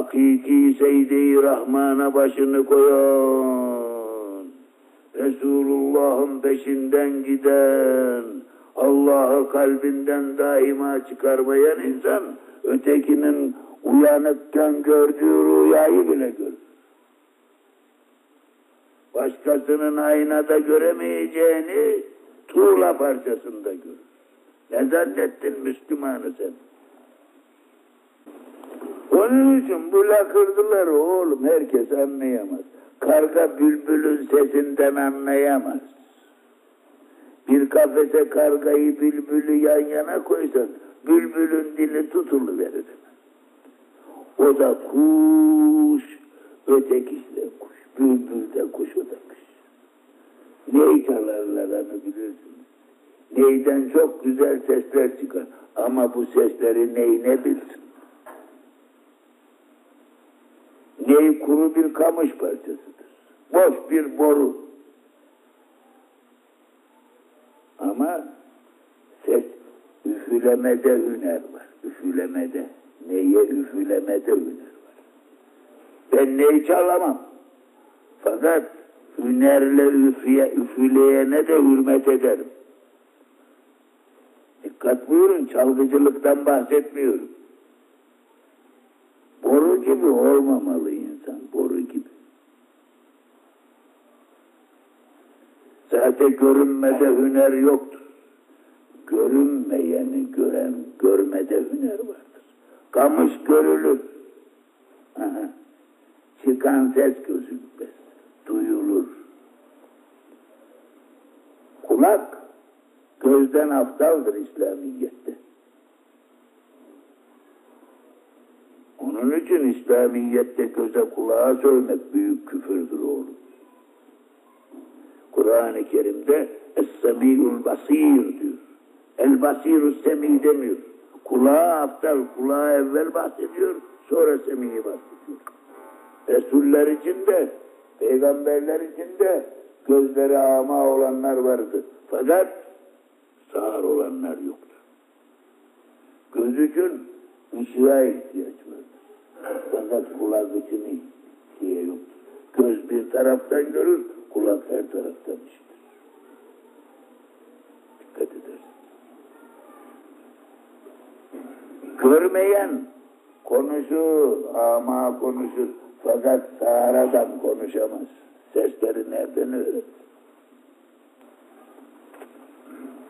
hakiki Seyyid-i Rahman'a başını koyan, Resulullah'ın peşinden giden, Allah'ı kalbinden daima çıkarmayan insan, ötekinin uyanıkken gördüğü rüyayı bile görür. Başkasının aynada göremeyeceğini tuğla parçasında görür. Ne zannettin Müslümanı sen? Onun için bu lakırdılar oğlum herkes anlayamaz. Karga bülbülün sesinden anlayamaz. Bir kafese kargayı bülbülü yan yana koysan bülbülün dili tutuluverir. O da kuş, ötekisi de kuş. Bülbül de kuş, o da kuş. Ney çalarlar onu bilirsiniz. Neyden çok güzel sesler çıkar. Ama bu sesleri ney ne bilsin. Ney kuru bir kamış parçasıdır. Boş bir boru. Ama ses üfülemede hüner var. Üfülemede. Neye üfülemede hüner var. Ben neyi çalamam. Fakat hünerle üfüye, üfüleyene de hürmet ederim. Dikkat buyurun çalgıcılıktan bahsetmiyorum. Boru gibi olmamalı insan, boru gibi. Zaten görünmede hüner yoktur. Görünmeyeni gören, görmede hüner vardır. Kamış görülür. Aha. Çıkan ses gözükmez, duyulur. Kulak gözden aptaldır İslamiyet'te. Onun için İslamiyet'te göze kulağa sövmek büyük küfürdür oğlum. Kur'an-ı Kerim'de Es-Semi'ül Basir diyor. El Basirü Semi demiyor. Kulağa aptal, kulağa evvel bahsediyor, sonra Semi'yi bahsediyor. Resuller için de, peygamberler için de gözleri ama olanlar vardı. Fakat sağır olanlar yoktu. Göz için ışığa ihtiyaç vardır. Fakat kulak için ihtiyaç yoktur. Göz bir taraftan görür, kulak her taraftan işitir. Dikkat edersin. Görmeyen konuşur, ama konuşur. Fakat sağır adam konuşamaz. Sesleri nereden öğrenir?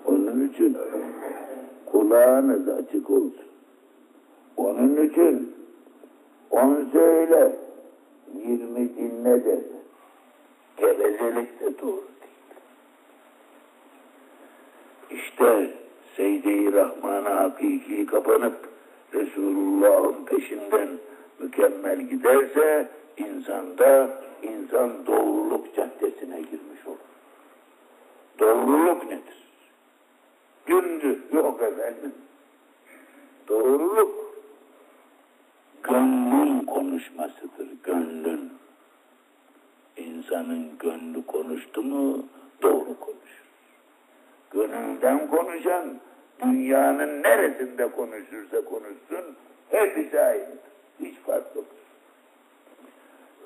Onun için kulağınız açık olsun. Onun için on söyle, yirmi dinle de. Gevezelik de doğru değil. İşte Seyyid-i Rahman'a hakiki kapanıp Resulullah'ın peşinden mükemmel giderse insanda insan doğruluk caddesine girmiş olur. Doğruluk nedir? Gündüz yok efendim. Doğruluk gönlün konuşmasıdır, gönlün. İnsanın gönlü konuştu mu doğru konuşur. Gönülden konuşan dünyanın neresinde konuşursa konuşsun hepsi aynıdır. Hiç fark yok.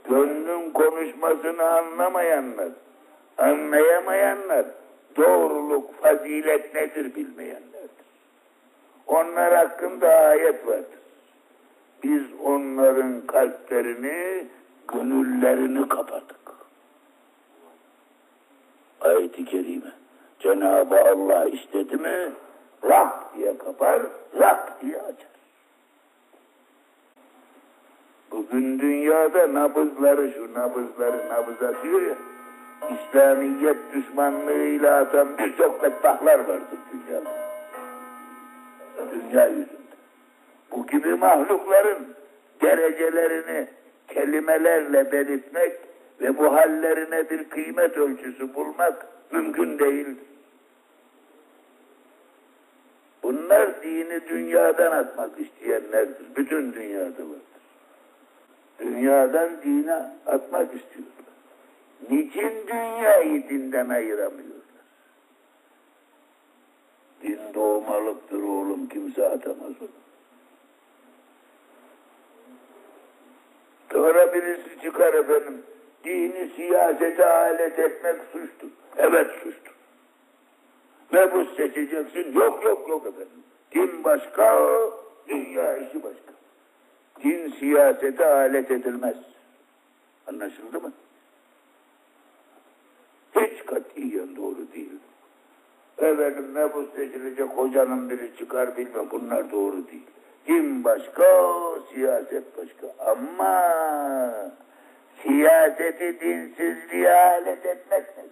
Gönlün konuşmasını anlamayanlar, anlayamayanlar doğruluk, fazilet nedir bilmeyenlerdir. Onlar hakkında ayet vardır. Biz onların kalplerini, gönüllerini kapadık. Cenab-ı Allah istedi mi, lak diye kapar, lak diye açar. Bugün dünyada nabızları, şu nabızları nabız atıyor ya, İslamiyet düşmanlığıyla atan birçok bedbahtlar vardır dünyada. Dünya yüzünde. Bu gibi mahlukların derecelerini kelimelerle belirtmek ve bu hallerine bir kıymet ölçüsü bulmak mümkün değildir. Bunlar dini dünyadan atmak isteyenlerdir. Bütün dünyada vardır. Dünyadan dine atmak istiyorlar. Niçin dünyayı dinden ayıramıyorlar? Din doğmalıktır oğlum kimse atamaz onu. Burada birisi çıkar efendim. Dini siyasete alet etmek suçtur. Evet suçtur. Mebus seçeceksin. Yok yok yok efendim. Din başka, dünya işi başka. Din siyasete alet edilmez. Anlaşıldı mı? Hiç katiyen doğru değil. Efendim mebus seçilecek hocanın biri çıkar bilmem bunlar doğru değil. Din başka, siyaset başka. Ama siyaseti dinsizliğe alet etmek nedir?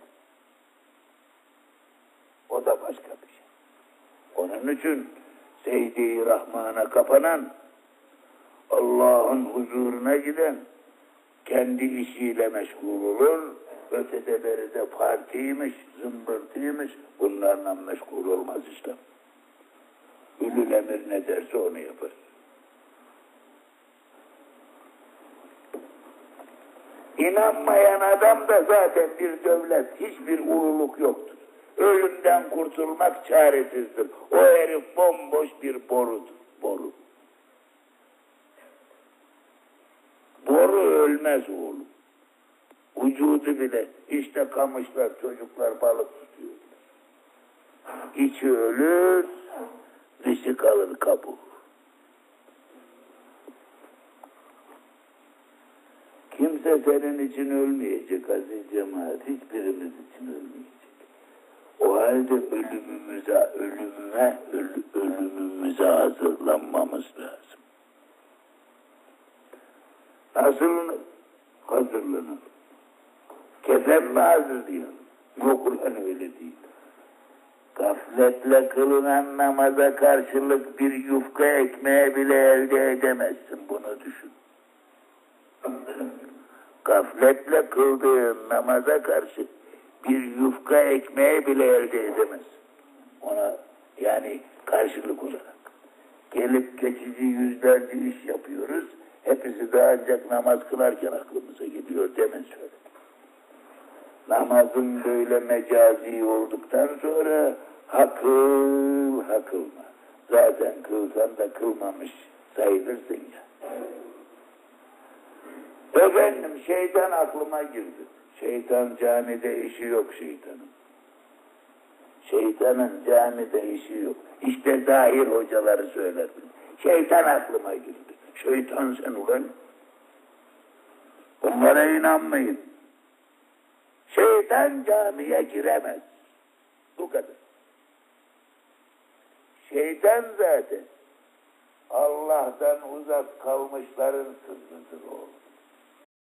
O da başka bir şey. Onun için Seydi Rahman'a kapanan, Allah'ın huzuruna giden, kendi işiyle meşgul olur, ötede beride partiymiş, zımbırtıymış, bunlarla meşgul olmaz işte. Ülül emir ne derse onu yapar. İnanmayan adam da zaten bir devlet, hiçbir ululuk yoktur. Ölümden kurtulmak çaresizdir. O herif bomboş bir borudur. Boru. Boru ölmez oğlum. Vücudu bile işte kamışlar çocuklar balık tutuyor. İçi ölür, dışı kalır kabuğu. Kimse senin için ölmeyecek aziz cemaat. Hiçbirimiz için ölmeyecek. Halde ölümümüze, ölümüme, ölü- ölümümüze hazırlanmamız lazım. Nasıl hazırlanalım? Kefen mi hazırlayalım? Yok ulan öyle değil. Gafletle kılınan namaza karşılık bir yufka ekmeği bile elde edemezsin. Bunu düşün. Gafletle kıldığın namaza karşı bir yufka ekmeği bile elde edemez. Ona yani karşılık olarak. Gelip geçici yüzlerce iş yapıyoruz. Hepsi de ancak namaz kılarken aklımıza geliyor demin söyledim. Namazın böyle mecazi olduktan sonra hakıl hakılma. Zaten kılsan da kılmamış sayılırsın ya. Efendim şeytan aklıma girdi. Şeytan camide işi yok şeytanın. Şeytanın camide işi yok. İşte zahir hocaları söyler. Şeytan aklıma girdi. Şeytan sen ulan. Onlara inanmayın. Şeytan camiye giremez. Bu kadar. Şeytan zaten Allah'tan uzak kalmışların sırrıdır oğlum.